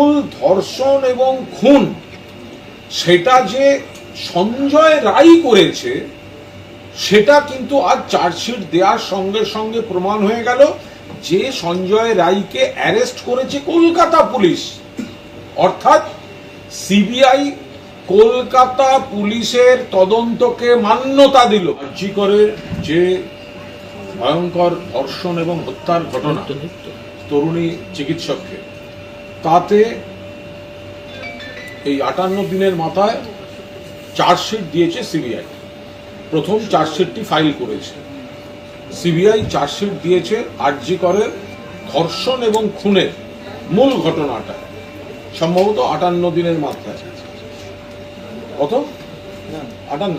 মূল ধর্ষণ এবং খুন সেটা যে সঞ্জয় রায় করেছে সেটা কিন্তু আজ চার্জশিট দেওয়ার সঙ্গে সঙ্গে প্রমাণ হয়ে গেল যে সঞ্জয় রায়কে অ্যারেস্ট করেছে কলকাতা পুলিশ। অর্থাৎ সিবিআই কলকাতা পুলিশের তদন্তকে মান্যতা দিল। জি করে যে ভয়ঙ্কর ধর্ষণ এবং হত্যার ঘটনা তরুণী চিকিৎসককে। তাতে এই আটান্ন দিনের মাথায় চার্জশিট দিয়েছে সিবিআই। প্রথম চার্জশিটটি ফাইল করেছে। সিবিআই চার্জশিট দিয়েছে আরজি করে ধর্ষণ এবং খুনের মূল ঘটনাটা, সম্ভবত আটান্ন দিনের মাথায়। কত? আটান্ন।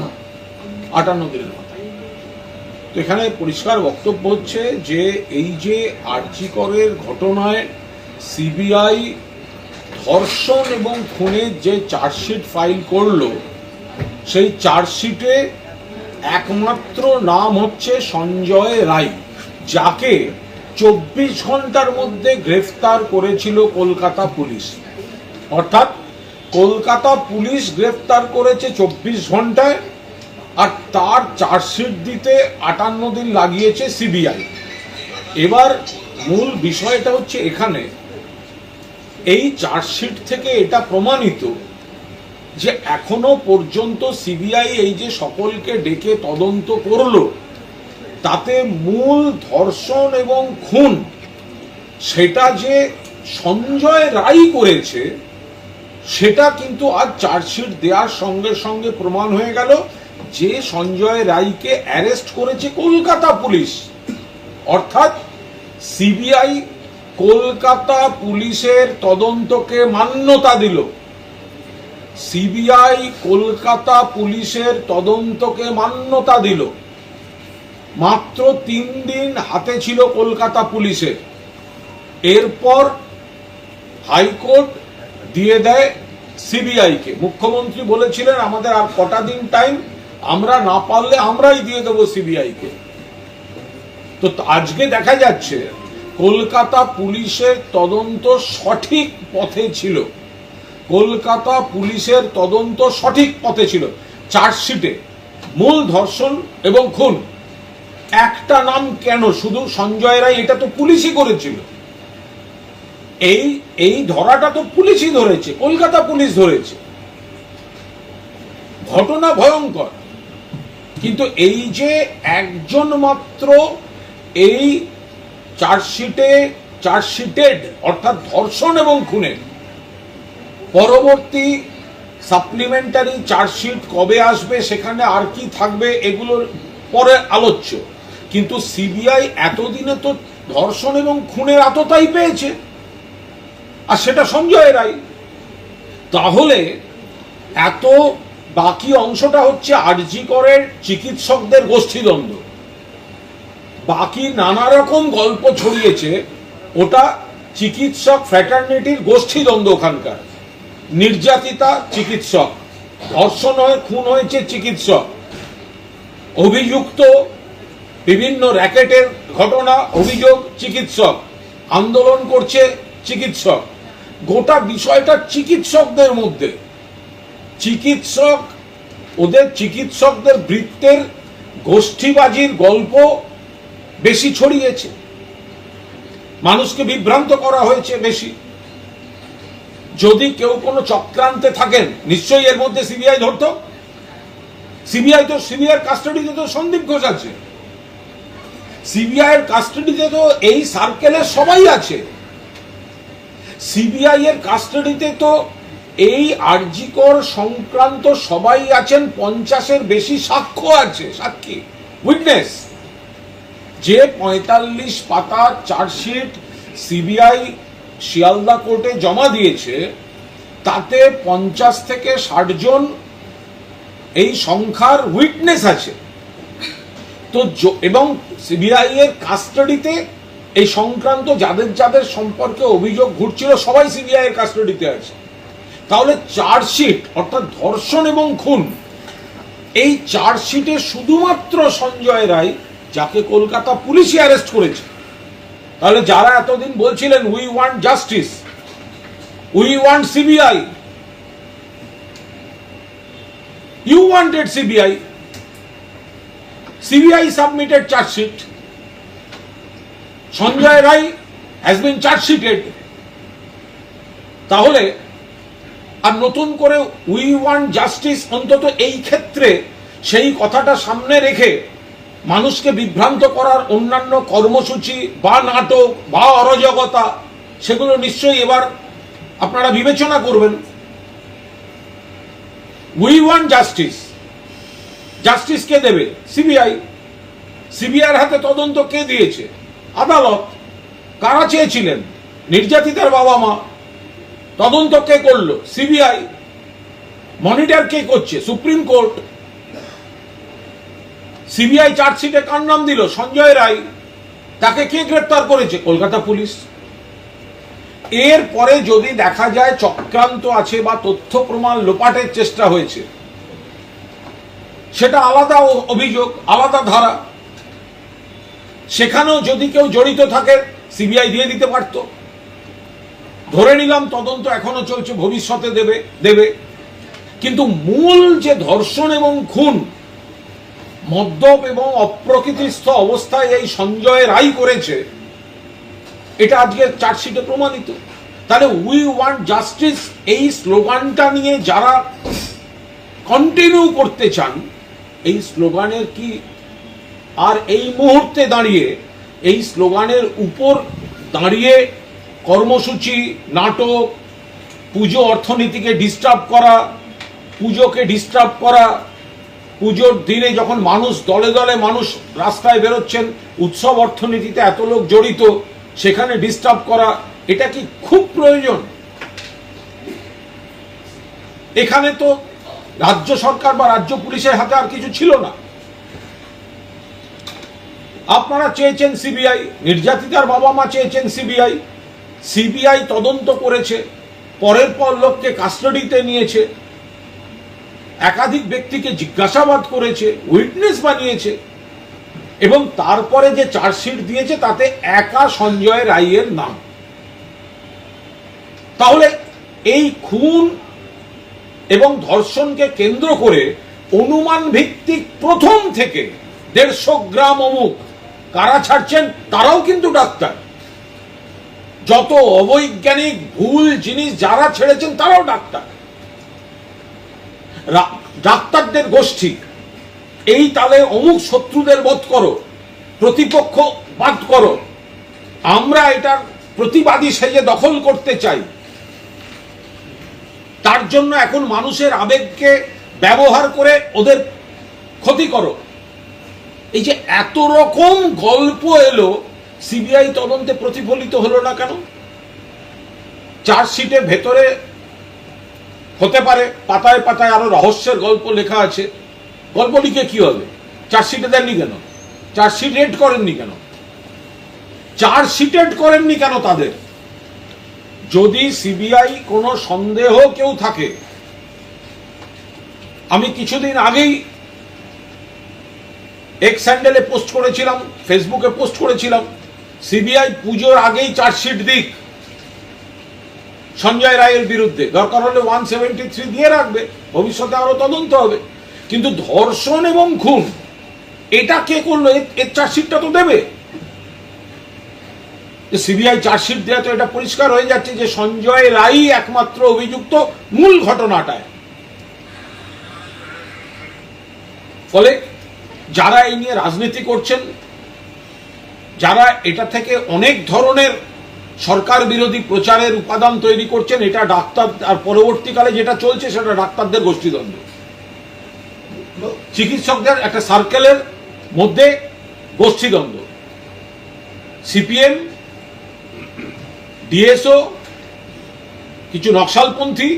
আটান্ন দিনের মাথায়। তো এখানে পরিষ্কার বক্তব্য হচ্ছে যে এই যে আরজি করের ঘটনায় সিবিআই ধর্ষণ এবং খুনের যে চার্জশিট ফাইল করল, সেই চার্জশিটে একমাত্র নাম হচ্ছে সঞ্জয় রায়, যাকে চব্বিশ ঘণ্টার মধ্যে গ্রেফতার করেছিল কলকাতা পুলিশ। অর্থাৎ কলকাতা পুলিশ গ্রেফতার করেছে চব্বিশ ঘন্টায়, আর তার চার্জশিট দিতে আটান্ন দিন লাগিয়েছে সিবিআই। এবার মূল বিষয়টা হচ্ছে এখানে এই চার্জশিট থেকে এটা প্রমাণিত যে এখনও পর্যন্ত সিবিআই এই যে সকলকে ডেকে তদন্ত করল, তাতে মূল ধর্ষণ এবং খুন, সেটা যে সঞ্জয় রায় করেছে, সেটা কিন্তু আজ চার্জশিট দেওয়ার সঙ্গে সঙ্গে প্রমাণ হয়ে গেল যে সঞ্জয় রায়কে অ্যারেস্ট করেছে কলকাতা পুলিশ। অর্থাৎ সিবিআই কলকাতা পুলিশের তদন্তকে মান্যতা দিল। সিবিআই কলকাতা পুলিশের তদন্তকে মান্যতা দিল। মাত্র তিন দিন হাতে ছিল কলকাতা পুলিশের। এরপর হাইকোর্ট দিয়ে দেয় সিবিআইকে। মুখ্যমন্ত্রী বলেছিলেন, আমাদের আর কটা দিন টাইম, আমরা না পারলে আমরাই দিয়ে দেবো সিবিআইকে। তো আজকে দেখা যাচ্ছে কলকাতা পুলিশের তদন্ত সঠিক পথে ছিল। কলকাতা পুলিশের তদন্ত সঠিক পথে ছিল। চার্জশিটে মূল ধর্ষণ এবং খুন। একটা নাম কেন? শুধু সঞ্জয় রায় এটা তো পুলিশই করেছিল। এই এই ধরাটা তো পুলিশই ধরেছে। কলকাতা পুলিশ ধরেছে। ঘটনা ভয়ঙ্কর। কিন্তু এই যে একজন মাত্র এই চার্জশিটে, চার্জশিটেড, অর্থাৎ ধর্ষণ এবং খুনের। পরবর্তী সাপ্লিমেন্টারি চার্জশিট কবে আসবে, সেখানে আর কি থাকবে, এগুলোর পরে আলোচ্য। কিন্তু সিবিআই এতদিনে তো ধর্ষণ এবং খুনের আততাই পেয়েছে। আর সেটা সঞ্জয় রায় তাহলে এত বাকি অংশটা হচ্ছে আরজি করের চিকিৎসকদের গোষ্ঠীদ্বন্দ্ব। বাকি নানা রকম গল্প ছড়িয়েছে, ওটা চিকিৎসক ফ্র্যাটার্নিটির গোষ্ঠীদ্বন্দ্ব ওখানকার। নির্যাতিতা চিকিৎসক, ধর্ষণ হয়ে, খুন হয়েছে চিকিৎসক। অভিযুক্ত বিভিন্ন র্যাকেটের ঘটনা, অভিযোগ, চিকিৎসক। আন্দোলন করছে চিকিৎসক। গোটা বিষয়টা চিকিৎসকদের মধ্যে। চিকিৎসক, ওদের চিকিৎসকদের বৃত্তের গোষ্ঠীবাজির গল্প বেশি ছড়িয়েছে। মানুষকে বিভ্রান্ত করা হয়েছে বেশি। যদি কেউ কোনো চক্রান্তে থাকেন, নিশ্চয়ই এর মধ্যে সিবিআই ধরতো। সিবিআই তো সিবিআই কাস্টাডিতে তো সন্দীপ ঘোষ আছে। সিবিআই এর কাস্টাডিতে তো এই সার্কেলের সবাই আছে। সিবিআই এর কাস্টাডিতে তো এই আরজিকর সংক্রান্ত সবাই আছেন, পঞ্চাশের বেশি সাক্ষ্য আছে, সাক্ষী উইটনেস যে পঁয়তাল্লিশ পাতা চার্জশিট সিবিআই শিয়ালদা কোর্টে জমা দিয়েছে, তাতে পঞ্চাশ থেকে ষাট জন এই সংখ্যার উইটনেস আছে। তো এবং সিবিআই এর কাস্টাডিতে এই সংক্রান্ত যাদের যাদের সম্পর্কে অভিযোগ ঘুরছিল, সবাই সিবিআই এর কাস্টাডিতে আছে। তাহলে চার্জশিট, অর্থাৎ ধর্ষণ এবং খুন, এই চার্জশিটে শুধুমাত্র সঞ্জয় রায় যাকে কলকাতা পুলিশই অ্যারেস্ট করেছে। তাহলে যারা এতদিন বলছিলেন we want justice we want CBI you wanted CBI CBI submitted chargesheet Sanjay Roy has been chargesheeted তাহলে আর নতুন করে উই ওয়ান্ট জাস্টিস অন্তত এই ক্ষেত্রে সেই কথাটা সামনে রেখে মানুষকে বিভ্রান্ত করার অন্যান্য কর্মসূচি বা নাটক বা অরাজকতা, সেগুলো নিশ্চয়ই এবার আপনারা বিবেচনা করবেন। উই ওয়ান্ট জাস্টিস জাস্টিস কে দেবে? সিবিআই সিবিআইয়ের হাতে তদন্ত কে দিয়েছে? আদালত। কারা চেয়েছিলেন? নির্যাতিতার বাবা মা তদন্ত কে করল? সিবিআই মনিটর কে করছে? সুপ্রিম কোর্ট সিবিআই চার্জশিটে কার নাম দিল? সঞ্জয় রায়। তাকে কে গ্রেপ্তার করেছে? কলকাতা পুলিশ। এর পরে যদি দেখা যায় চক্রান্ত আছে বা তথ্য প্রমাণ লোপাটের চেষ্টা হয়েছে, সেটা আলাদা অভিযোগ, আলাদা ধারা। সেখানেও যদি কেউ জড়িত থাকে, সিবিআই দিয়ে দিতে পারত। ধরে নিলাম তদন্ত এখনও চলছে, ভবিষ্যতে দেবে দেবে। কিন্তু মূল যে ধর্ষণ এবং খুন মদ্যপ এবং অপ্রকৃতিস্থ অবস্থায় এই সঞ্জয় রায় করেছে। এটা আজকে চার্জশিটে প্রমাণিত। তাহলে উই ওয়ান্ট জাস্টিস এই স্লোগানটা নিয়ে যারা কন্টিনিউ করতে চান, এই স্লোগানের কি আর এই মুহূর্তে দাঁড়িয়ে, এই স্লোগানের উপর দাঁড়িয়ে কর্মসূচি, নাটক, পুজো অর্থনীতিকে ডিস্টার্ব করা, পুজোকে ডিস্টার্ব করা পুজোর দিনে যখন মানুষ দলে দলে মানুষ রাস্তায় বেরোচ্ছেন, উৎসব অর্থনীতিতে এত লোক জড়িত, সেখানে ডিস্টার্ব করা, এটা কি খুব প্রয়োজন? এখানে তো রাজ্য সরকার বা রাজ্য পুলিশের হাতে আর কিছু ছিল না। আপনারা চেয়েছেন সিবিআই নির্যাতিতার বাবা মা চেয়েছেন সিবিআই। সিবিআই তদন্ত করেছে, পরের পর লোককে কাস্টাডিতে নিয়েছে। একাধিক ব্যক্তিকে জিজ্ঞাসাবাদ করেছে উইটনেস বানিয়েছে, এবং তারপরে যে চার্জশিট দিয়েছে তাতে একা সঞ্জয় রায়ের নাম। তাহলে এই খুন এবং ধর্ষণকে কেন্দ্র করে অনুমান ভিত্তিক প্রথম থেকে দেড়শো গ্রাম অমুক। কারা ছাড়ছেন? তারাও কিন্তু ডাক্তার। যত অবৈজ্ঞানিক ভুল জিনিস যারা ছেড়েছেন তারাও ডাক্তার। ডাক্তারদের গোষ্ঠী। এই তালে অমুক শত্রুদের বধ করো, প্রতিপক্ষ বাদ করো। আমরা এটার প্রতিবাদী সেজে দখল করতে চাই। তার জন্য এখন মানুষের আবেগকে ব্যবহার করে ওদের ক্ষতি করো। এই যে এত রকম গল্প এলো, সিবিআই তদন্তে প্রতিফলিত হলো না কেন? চার্জশিটে ভেতরে হতে পারে, পাতায় পাতায় আরও রহস্যের গল্প লেখা আছে। গল্প লিখে কি হবে? চার্জশিটে দেননি কেন? চার্জশিট রেড করেননি কেন? চার্জশিটেড করেননি কেন তাদের? যদি সিবিআই কোনো সন্দেহ কেউ থাকে, আমি কিছুদিন আগেই এক্স স্যান্ডেলে পোস্ট করেছিলাম, ফেসবুকে পোস্ট করেছিলাম, সিবিআই পুজোর আগেই চার্জশিট দিক। সঞ্জয় রায়ের বিরুদ্ধে। দরকার হলে ওয়ান সেভেন্টি থ্রি দিয়ে রাখবে। ভবিষ্যতে আরও তদন্ত হবে। কিন্তু ধর্ষণ এবং খুন, এটা কে করল? এর চার্জশিটটা তো দেবে। সিবিআই চার্জশিট দেওয়া তো এটা পরিষ্কার হয়ে যাচ্ছে যে সঞ্জয় রায় একমাত্র অভিযুক্ত মূল ঘটনাটায়। ফলে যারা এই নিয়ে রাজনীতি করছেন, যারা এটা থেকে অনেক ধরনের সরকার বিরোধী প্রচারের উপাদান তৈরি করছেন, এটা ডাক্তার, আর পরবর্তীকালে যেটা চলছে সেটা ডাক্তারদের গোষ্ঠীদ্বন্দ্ব। চিকিৎসকদের একটা সার্কেলের মধ্যে গোষ্ঠীদ্বন্দ্ব। সিপিএম, ডিএসও, কিছু নকশালপন্থী,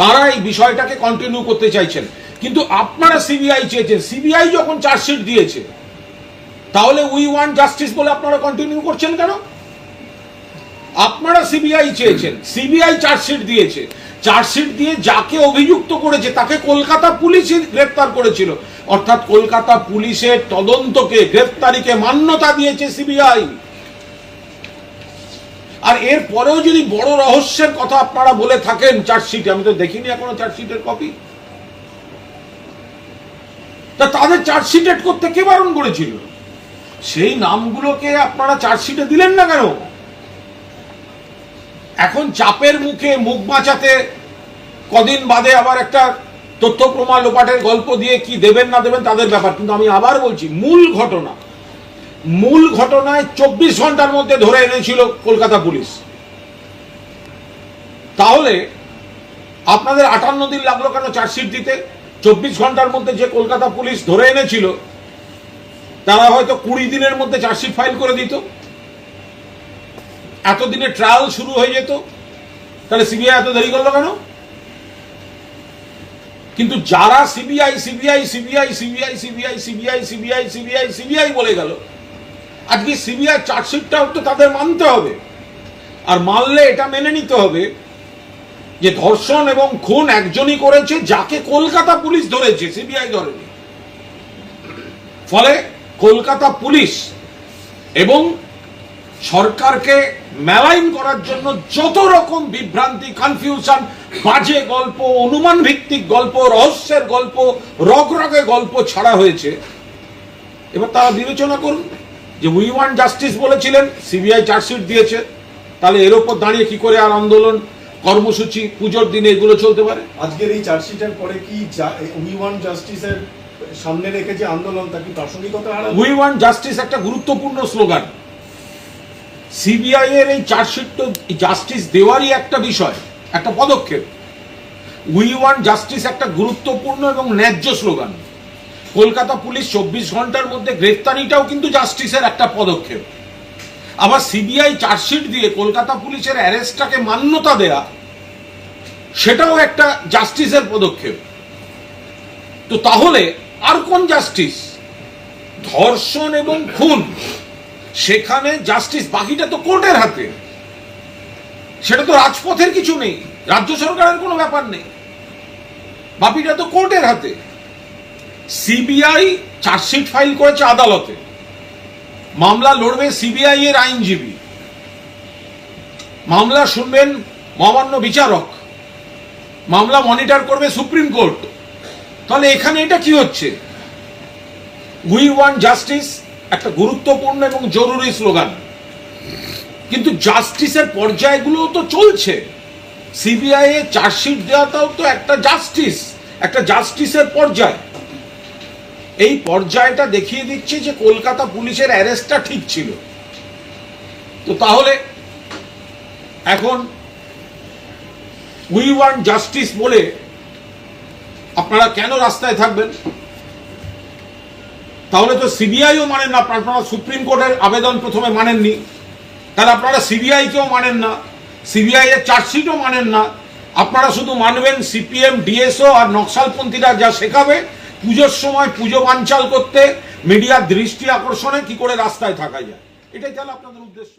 তারা এই বিষয়টাকে কন্টিনিউ করতে চাইছেন। কিন্তু আপনারা সিবিআই চেয়েছেন। সিবিআই যখন চার্জশিট দিয়েছে তাহলে উই ওয়ান্ট জাস্টিস বলে আপনারা কন্টিনিউ করছেন কেন? আপনারা সিবিআই চেয়েছেন সিবিআই চার্জশিট দিয়েছে। চার্জশিট দিয়ে যাকে অভিযুক্ত করেছে, তাকে কলকাতা পুলিশই গ্রেপ্তার করেছিল। অর্থাৎ কলকাতা পুলিশের তদন্তকে গ্রেফতারিকে মান্যতা দিয়েছে সিবিআই আর এর পরেও যদি বড় রহস্যের কথা আপনারা বলে থাকেন চার্জশিটে আমি তো দেখিনি এখনও চার্জশিটের কপি তা তাদের চার্জশিটেড করতে কে বারণ করেছিল? সেই নামগুলোকে আপনারা চার্জশিটে দিলেন না কেন? এখন চাপের মুখে মুখ বাঁচাতে কদিন বাদে আবার একটা তথ্য প্রমাণ লোপাটের গল্প দিয়ে কি দেবেন না দেবেন তাদের ব্যাপার। কিন্তু আমি আবার বলছি, মূল ঘটনা, মূল ঘটনায় চব্বিশ ঘণ্টার মধ্যে ধরে এনেছিল কলকাতা পুলিশ। তাহলে আপনাদের আটান্ন দিন লাগল কেন চার্জশিট দিতে? চব্বিশ ঘণ্টার মধ্যে যে কলকাতা পুলিশ ধরে এনেছিল তারা হয়তো কুড়ি দিনের মধ্যে চার্জশিট ফাইল করে দিত। এতদিনে ট্রায়াল শুরু হয়ে যেত। তাহলে সিবিআই এত দেরি করল কেন? কিন্তু যারা CBI CBI CBI CBI CBI CBI CBI CBI CBI বলে গেল, আজকে সিবিআই চার্জশিটটাও তো তাদের মানতে হবে। আর মানলে এটা মেনে নিতে হবে যে ধর্ষণ এবং খুন একজনই করেছে, যাকে কলকাতা পুলিশ ধরেছে, সিবিআই ধরেনি। ফলে কলকাতা পুলিশ এবং সরকারকে মেলাইন করার জন্য যত রকম বিভ্রান্তি কনফিউশন বাজে গল্প অনুমান ভিত্তিক গল্প, রহস্যের গল্প, রগরগে গল্প ছাড়া হয়েছে। এবার তারা বিবেচনা করুন যে উই ওয়ান জাস্টিস বলেছিলেন, সিবিআই চার্জশিট দিয়েছে, তাহলে এর ওপর দাঁড়িয়ে কি করে আর আন্দোলন, কর্মসূচি, পুজোর দিনে এগুলো চলতে পারে? আজকের এই চার্জশিটের পরে কি উই ওয়ান জাস্টিসের সামনে রেখে যে আন্দোলন, তা কি প্রাসঙ্গিকতা উই ওয়ান্ট জাস্টিস একটা গুরুত্বপূর্ণ স্লোগান সিবিআই এর এই চার্জশিট জাস্টিস দেওয়ারই একটা বিষয়, একটা পদক্ষেপ। উই ওয়ান্ট জাস্টিস একটা গুরুত্বপূর্ণ এবং ন্যায্য স্লোগান কলকাতা পুলিশ চব্বিশ ঘণ্টার মধ্যে গ্রেফতারিটাও কিন্তু জাস্টিসের একটা পদক্ষেপ। আবার সিবিআই চার্জশিট দিয়ে কলকাতা পুলিশের অ্যারেস্টটাকে মান্যতা দেয়া, সেটাও একটা জাস্টিসের পদক্ষেপ। তো তাহলে আর কোন জাস্টিস ধর্ষণ এবং খুন। সেখানে জাস্টিস বাকিটা তো কোর্টের হাতে। সেটা তো রাজপথের কিছু নেই, রাজ্য সরকারের কোনো ব্যাপার নেই। বাকিটা তো কোর্টের হাতে। সিবিআই চার্জশিট ফাইল করেছে আদালতে। মামলা লড়বে সিবিআই এর আইনজীবী। মামলা শুনবেন মহামান্য বিচারক। মামলা মনিটর করবে সুপ্রিম কোর্ট তাহলে এখানে এটা কি হচ্ছে? উই ওয়ান্ট জাস্টিস একটা গুরুত্বপূর্ণ এবং জরুরি স্লোগান। কিন্তু জাস্টিসের পর্যায়গুলো তো চলছে। সিবিআই এ চার্জশিট দেওয়াটাও তো একটা জাস্টিস একটা জাস্টিসের পর্যায়। এই পর্যায়টা দেখিয়ে দিচ্ছে যে কলকাতা পুলিশের অ্যারেস্টটা ঠিক ছিল। তো তাহলে এখন উই ওয়ান্ট জাস্টিস বলে আপনারা কেন রাস্তায় থাকবেন? তাহলে তো সিবিআইও মানেন না, আপনারা সুপ্রিম কোর্টের আবেদন প্রথমে মানেননি। তাহলে আপনারা সিবিআই কেও মানেন না সিবিআই এর চার্জশিটও মানেন না। আপনারা শুধু মানবেন সিপিএম, ডিএসও আর নকশালপন্থীরা যা শেখাবে, পুজোর সময় পুজো বাঞ্চাল করতে, মিডিয়ার দৃষ্টি আকর্ষণে কি করে রাস্তায় থাকা যায়? এটাই তাহলে আপনাদের উদ্দেশ্য।